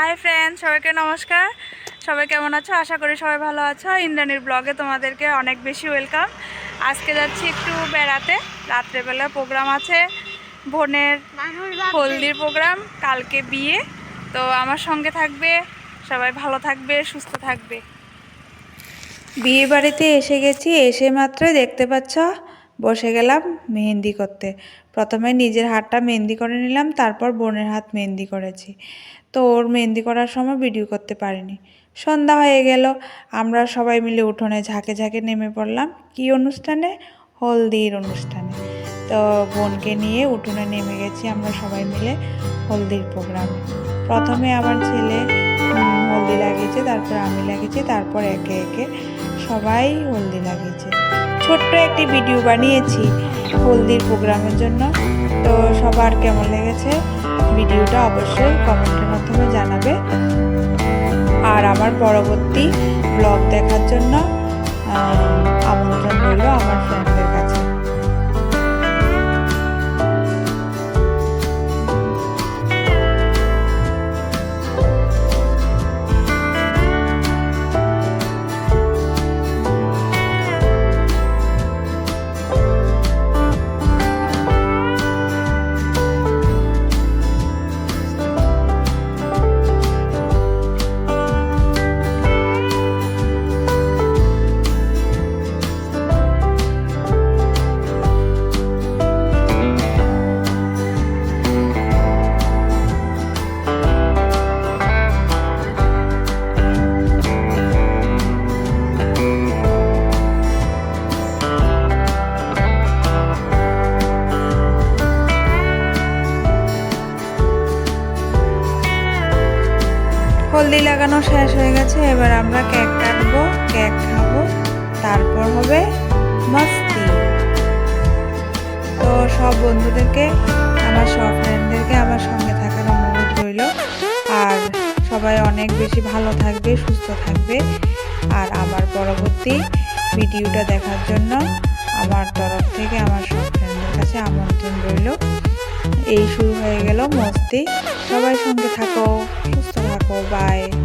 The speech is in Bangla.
হাই ফ্রেন্ড সবাইকে নমস্কার। সবাই কেমন আছো? আশা করি সবাই ভালো আছো। ইন্দ্রাণীর ব্লগে তোমাদেরকে অনেক বেশি ওয়েলকাম আজকে যাচ্ছি একটু বেড়াতে। রাত্রেবেলা প্রোগ্রাম আছে। বোনের হলদির প্রোগ্রাম কালকে বিয়ে। তো আমার সঙ্গে থাকবে, সবাই ভালো থাকবে, সুস্থ থাকবে। বিয়ে বাড়িতে এসে গেছি। এসে মাত্রই দেখতে পাচ্ছ বসে গেলাম মেহেন্দি করতে। প্রথমে নিজের হাতটা মেহেন্দি করে নিলাম, তারপর বোনের হাত মেহেন্দি করেছি। তো ওর মেহেন্দি করার সময় ভিডিও করতে পারিনি। সন্ধ্যা হয়ে গেল, আমরা সবাই মিলে উঠোনে ঝাঁকে ঝাঁকে নেমে পড়লাম। কি অনুষ্ঠানে? হলদির অনুষ্ঠানে। তো বোনকে নিয়ে উঠোনে নেমে গেছি আমরা সবাই মিলে হলদির প্রোগ্রামে। প্রথমে আমার ছেলে হলদি লাগিয়েছে, তারপর আমি লাগিয়েছি, তারপর একে একে সবাই হলদি লাগিয়েছে। ছোট্ট একটি ভিডিও বানিয়েছি হলদির প্রোগ্রামের জন্য। তো সবার কেমন লেগেছে ভিডিওটা অবশ্যই কমেন্টের মাধ্যমে জানাবে। আর আমার পরবর্তী ব্লগ দেখার জন্য আমন্ত্রণ রইল আমার ফ্রেন্ডদের হলদি লাগানো শেষ হয়ে গেছে। এবার আমরা কেক কাটবো, কেক খাব। তারপর হবে মস্তি। তো সব বন্ধুদেরকে, আমার সব ফ্রেন্ডদেরকে আমার সঙ্গে থাকার অনুরোধ রইল। আর সবাই অনেক বেশি ভালো থাকবে, সুস্থ থাকবে। আর আমার পরবর্তী ভিডিওটা দেখার জন্য আমার তরফ থেকে আমার সব ফ্রেন্ডদের কাছে আমন্ত্রণ রইল। এই শুরু হয়ে গেল মস্তি। সবাই সঙ্গে থাকো। সুস্থ থাকো বাই